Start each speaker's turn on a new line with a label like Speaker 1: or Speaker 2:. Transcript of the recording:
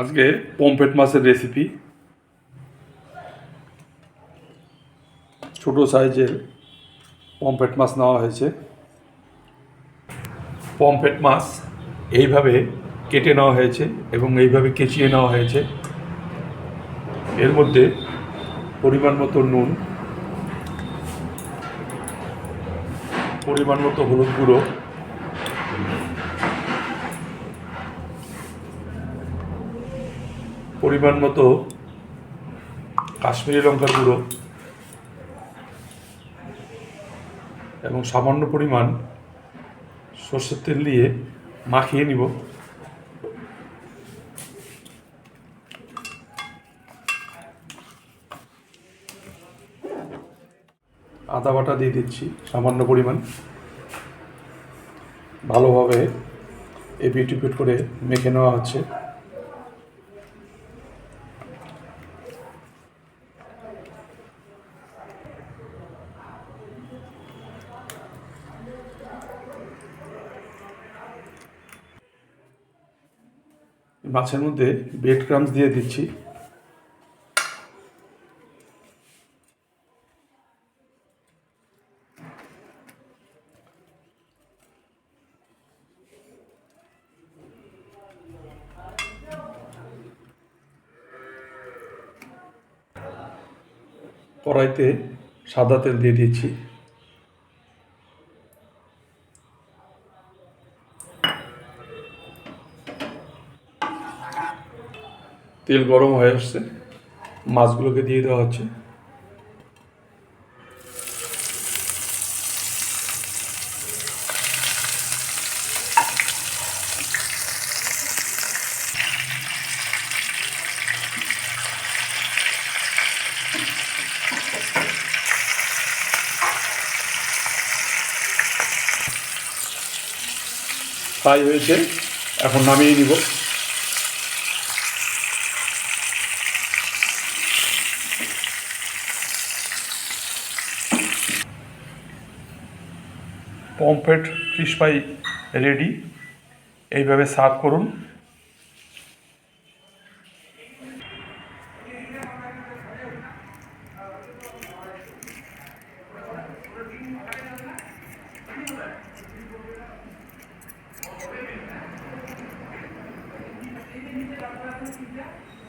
Speaker 1: আজকে পমফ্রেট মাছের রেসিপি ছোট সাইজের পমফ্রেট মাছ নেওয়া হয়েছে। পমফ্রেট মাছ এইভাবে কেটে নেওয়া হয়েছে এবং এইভাবে কেচিয়ে নেওয়া হয়েছে। এর মধ্যে পরিমাণ মতো নুন, পরিমাণ মতো হলুদ গুঁড়ো পরিমাণ মতো কাশ্মীরি লঙ্কার গুঁড়ো এবং সামান্য পরিমাণ সর্ষের তেল দিয়ে মাখিয়ে নিব। আদা বাটা দিয়ে দিচ্ছি সামান্য পরিমাণ। ভালোভাবে এপিট উপিট করে মেখে নেওয়া হচ্ছে। মাছের মধ্যে ব্রেড ক্রামস দিয়ে দিচ্ছি। কড়াইতে সাদা তেল দিয়ে দিচ্ছি। তেল গরম হয়ে আসছে। মাছগুলোকে দিয়ে দেওয়া হচ্ছে। ফ্রাই হয়েছে। এখন নামিয়ে নিব। পমফ্রেট ফিশ ফ্রাই রেডি এইভাবে সার্ভ করুন Thank.